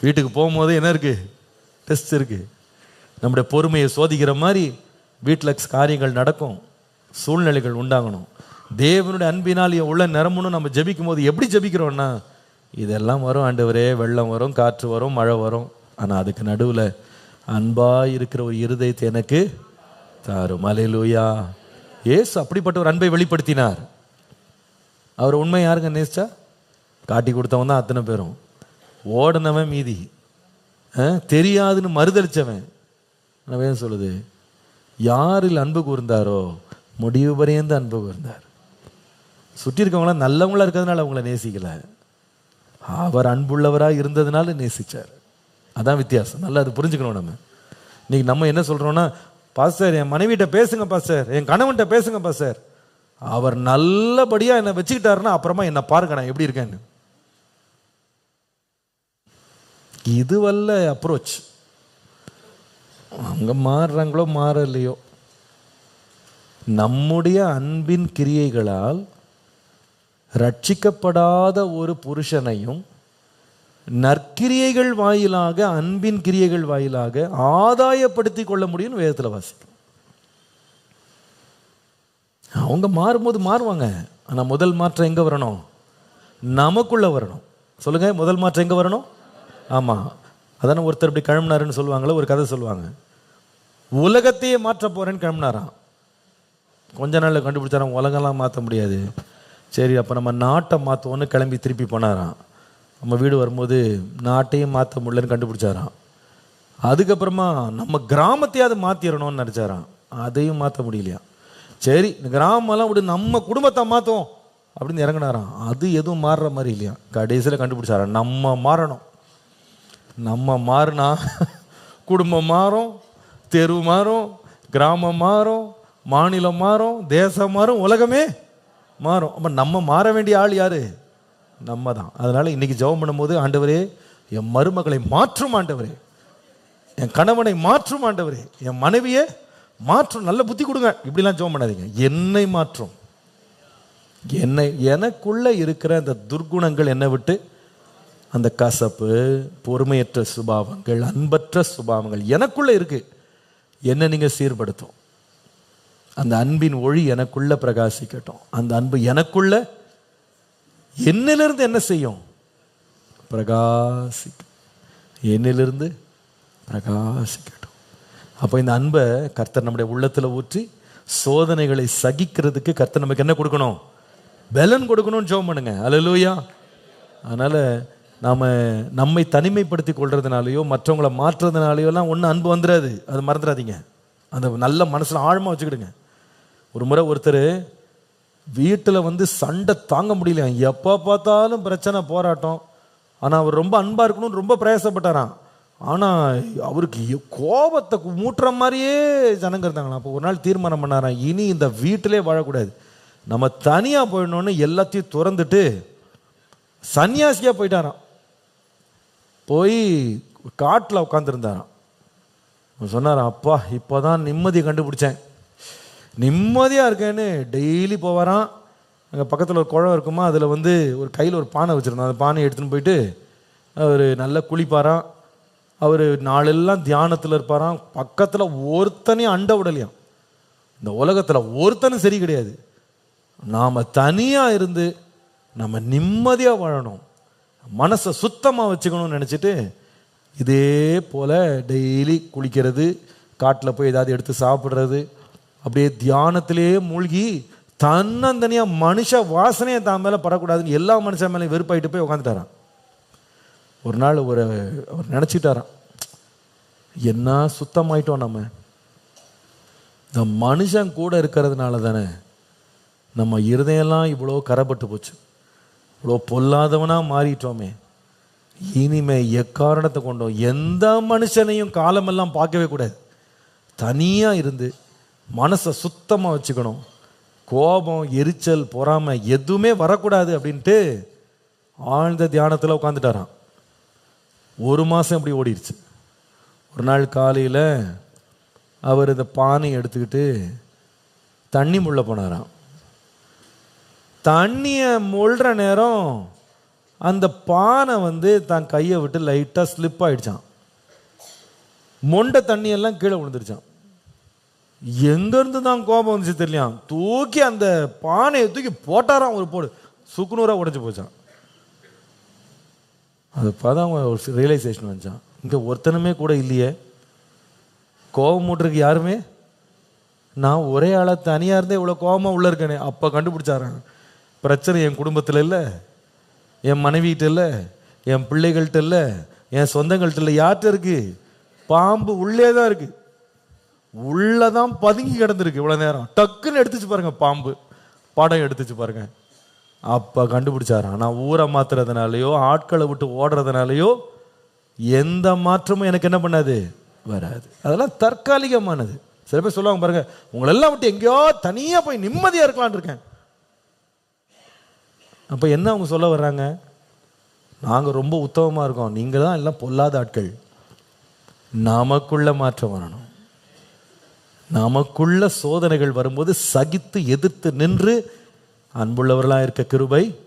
வீட்டுக்கு போகும்போது என்ன இருக்கு? டெஸ்ட் இருக்கு. நம்முடைய பொறுமையை சோதிக்கிற மாதிரி வீட்டில் காரியங்கள் நடக்கும். சூழ்நிலைகள் உண்டாகணும். தேவனுடைய அன்பினால் என் உள்ள நிரம்பணும் நம்ம ஜபிக்கும் போது எப்படி ஜபிக்கிறோம்னா இதெல்லாம் வரும் ஆண்டவரே வெள்ளம் வரும் காற்று வரும் மழை வரும். ஆனால் அதுக்கு நடுவில் அன்பாக இருக்கிற ஒரு இருதயத்தை எனக்கு தாரும். அலையிலூயா ஏசு அப்படிப்பட்ட ஒரு அன்பை வெளிப்படுத்தினார். அவர் உண்மை யாருங்க நேசிச்சா? காட்டி கொடுத்தவன் தான் அத்தனை பேரும். ஓடினவன் மீதி. ஆ, தெரியாதுன்னு மறுதளிச்சவன். நான் வேணும் சொல்லுது? யாரில் அன்பு கூர்ந்தாரோ முடிவு பரியந்த அன்பு கூர்ந்தார். சுற்றி இருக்கவங்களாம் நல்லவங்களா இருக்கிறதுனால அவங்கள நேசிக்கல. அவர் அன்புள்ளவராக இருந்ததுனால நேசிச்சார். அதான் வித்தியாசம். நல்லா அது புரிஞ்சுக்கணும் நம்ம. இன்னைக்கு நம்ம என்ன சொல்கிறோன்னா பாஸ்டர் என் மனைவிட்ட பேசுங்க பாஸ்டர். என் கணவன்கிட்ட பேசுங்க பாஸ்டர். அவர் நல்லபடியாக என்னை வச்சுக்கிட்டாருன்னா அப்புறமா என்னை பாருங்க நான் எப்படி இருக்கேன்னு. இது வல்ல அப்ரோச் அவங்க மாறுறாங்களோ மாறலையோ. நம்முடைய அன்பின் கிரியைகளால் ரட்சிக்கப்படாத ஒரு புருஷனையும் நற்கிரியைகள் வாயிலாக அன்பின் கிரியைகள் வாயிலாக ஆதாயப்படுத்தி கொள்ள முடியும்னு வேதத்தில் வாசிக்கும் அவங்க மாறும்போது மாறுவாங்க. ஆனால் முதல் மாற்றம் எங்கே வரணும்? நமக்குள்ளே வரணும். சொல்லுங்க முதல் மாற்றம் எங்கே வரணும்? ஆமாம் அதான ஒருத்தர் இப்படி கிளம்புனாருன்னு சொல்லுவாங்களே ஒரு கதை சொல்லுவாங்க. உலகத்தையே மாற்ற போகிறேன்னு கிளம்புனாராம் கொஞ்ச நாளில் கண்டுபிடிச்சாராம் உலகெல்லாம் மாற்ற முடியாது. சரி அப்போ நம்ம நாட்டை மாற்றுவோன்னு கிளம்பி திருப்பி போனாராம். நம்ம வீடு வரும்போது நாட்டையும் மாற்ற முடியலன்னு கண்டுபிடிச்சாராம். அதுக்கப்புறமா நம்ம கிராமத்தையாவது மாற்றிடணும்னு நினச்சாராம். அதையும் மாற்ற முடியலையா? சரி இந்த கிராமம்லாம் விடு நம்ம குடும்பத்தை மாற்றுவோம் அப்படின்னு இறங்கினாராம். அது எதுவும் மாறுற மாதிரி இல்லையா? கடைசியில் கண்டுபிடிச்சாராம் நம்ம மாறணும். நம்ம மாறினா குடும்பம் மாறும் தெரு மாறும் கிராமம் மாறும் மாநிலம் மாறும் தேசம் மாறும் உலகமே மாறும். அப்போ நம்ம மாற வேண்டிய ஆள் யார்? நம்ம தான் அதனால் இன்னைக்கு ஜெபம் பண்ணும்போது ஆண்டவரே என் மருமகளை மாற்றும் ஆண்டவரே. என் கணவனை மாற்றும் ஆண்டவரே. என் மனைவியை மாற்றும். நல்ல புத்தி கொடுங்க. இப்படிலாம் ஜெபம் பண்ணாதீங்க. என்னை மாற்றும். என்னை எனக்குள்ளே இருக்கிற அந்த துர்குணங்கள் என்னை விட்டு அந்த கசப்பு பொறுமையற்ற சுபாவங்கள் அன்பற்ற சுபாவங்கள் எனக்குள்ள இருக்கு. என்ன நீங்க சீர்படுத்தும். அந்த அன்பின் ஒளி எனக்குள்ள பிரகாசிக்கட்டும். அந்த அன்பு எனக்குள்ள என்னிலிருந்து என்ன செய்யும்? பிரகாசிக்கும். என்னிலிருந்து பிரகாசிக்கட்டும். அப்போ இந்த அன்பை கர்த்தர் நம்முடைய உள்ளத்தில் ஊற்றி சோதனைகளை சகிக்கிறதுக்கு கர்த்தர் நமக்கு என்ன கொடுக்கணும்? பலன் கொடுக்கணும்னு ஜோம் பண்ணுங்க. அலலூயா அதனால நாம் நம்மை தனிமைப்படுத்தி கொள்றதுனாலையோ மற்றவங்களை மாற்றுறதுனாலையோலாம் ஒன்றும் அன்பு வந்துடாது அது மறந்துடாதீங்க அந்த நல்ல மனசில் ஆழமாக வச்சுக்கிடுங்க. ஒரு முறை ஒருத்தர் வீட்டில் வந்து சண்டை தாங்க முடியல. எப்போ பார்த்தாலும் பிரச்சனை போராட்டம். ஆனால் அவர் ரொம்ப அன்பாக இருக்கணும்னு ரொம்ப பிரயாசப்பட்டாராம். ஆனால் அவருக்கு கோபத்தை மூட்டுற மாதிரியே ஜனங்க இருந்தாங்களாம். அப்போ ஒரு நாள் தீர்மானம் பண்ணாராம். இனி இந்த வீட்டிலே வாழக்கூடாது. நம்ம தனியாக போயிடணும்னு எல்லாத்தையும் துறந்துட்டு சன்னியாசியாக போயிட்டாராம். போய் காட்டில் உட்காந்துருந்தாராம் சொன்னாராம் அப்பா இப்போ தான் நிம்மதி கண்டுபிடிச்சேன். நிம்மதியாக இருக்கேன்னு டெய்லி போவாராம். அங்கே பக்கத்தில் ஒரு குளம் இருக்குமா அதில் வந்து ஒரு கையில் ஒரு பானை வச்சுருந்தோம் அந்த பானை எடுத்துன்னு போயிட்டு அவர் நல்லா குளிப்பாராம். அவர் நாளெல்லாம் தியானத்தில் இருப்பாராம். பக்கத்தில் ஒருத்தனையும் அண்ட விடலையாம். இந்த உலகத்தில் ஒருத்தனும் சரி கிடையாது. நாம் தனியாக இருந்து நம்ம நிம்மதியாக வாழணும். மனசை சுத்தமாக வச்சுக்கணும்னு நினச்சிட்டு இதே போல் டெய்லி குளிக்கிறது காட்டில் போய் ஏதாவது எடுத்து சாப்பிட்றது அப்படியே தியானத்திலேயே மூழ்கி தன்னந்தனியாக மனுஷ வாசனையை தான் மேலே படக்கூடாதுன்னு எல்லா மனுஷன் மேலேயும் வெறுப்பாயிட்டு போய் உட்காந்துட்டாரான் ஒரு நாள் ஒரு அவர் நினச்சிட்டாரான் என்ன சுத்தமாயிட்டோம் நம்ம? இந்த மனுஷன் கூட இருக்கிறதுனால தானே நம்ம இருதயம்லாம் இவ்வளோ கரைப்பட்டு போச்சு. இவ்வளோ பொல்லாதவனாக மாறிட்டோமே. இனிமே எக்காரணத்தை கொண்டோம்? எந்த மனுஷனையும் காலமெல்லாம் பார்க்கவே கூடாது. தனியாக இருந்து மனசை சுத்தமாக வச்சுக்கணும். கோபம் எரிச்சல் பொறாமை எதுவுமே வரக்கூடாது அப்படின்ட்டு ஆழ்ந்த தியானத்தில் உட்காந்துட்டாராம் ஒரு மாதம் இப்படி ஓடிடுச்சு. ஒரு நாள் காலையில் அவர் இந்த பானை எடுத்துக்கிட்டு தண்ணி முள்ள போனாராம். தண்ணியை மொள்ற நேரம் அந்த பானை வந்து தான் கையை விட்டு லைட்டாக ஸ்லிப் ஆகிடுச்சான் மொண்டை தண்ணியெல்லாம் கீழே விழுந்துருச்சான் எங்கேருந்து தான் கோபம் வந்துச்சு தெரியலையா தூக்கி அந்த பானையை தூக்கி போட்டாராம் ஒரு போடு. சுக்குநூறாக உடஞ்சி போச்சான் அது பார்த்தா ஒரு ரியலைசேஷன் வந்துச்சான் இங்கே ஒருத்தனுமே கூட இல்லையே. கோபம் மூட்டுருக்கு யாருமே? நான் ஒரே ஆளாக தனியாக இருந்தே இவ்வளோ கோபமாக உள்ளே இருக்கேனே. அப்போ கண்டுபிடிச்சாரன் பிரச்சனை என் குடும்பத்தில் இல்லை. என் மனைவிகிட்ட இல்லை. என் பிள்ளைகள்கிட்ட இல்லை. என் சொந்தங்கள்கிட்ட இல்லை. யார்கிட்ட இருக்கு? பாம்பு உள்ளே தான் இருக்கு. உள்ளதான் பதுங்கி கிடந்திருக்கு இவ்வளோ நேரம். டக்குன்னு எடுத்துச்சு பாருங்க பாம்பு. படம் எடுத்துச்சு பாருங்க. அப்போ கண்டுபிடிச்சார்? ஆனால் ஊரை மாற்றுறதுனாலையோ ஆட்களை விட்டு ஓடுறதுனாலையோ எந்த மாற்றமும் எனக்கு என்ன பண்ணாது? வராது. அதெல்லாம் தற்காலிகமானது. சில பேர் சொல்லுவாங்க பாருங்க உங்களெல்லாம் விட்டு எங்கேயோ தனியாக போய் நிம்மதியாக இருக்கலாம்னு இருக்கேன். அப்போ என்ன அவங்க சொல்ல வர்றாங்க? நாங்கள் ரொம்ப உத்தமமாக இருக்கோம். நீங்கள் தான் எல்லாம் பொல்லாத ஆட்கள். நமக்குள்ள மாற்றம் வரணும். நமக்குள்ள சோதனைகள் வரும்போது சகித்து எதிர்த்து நின்று அன்புள்ளவர்களாக இருக்க கிருபை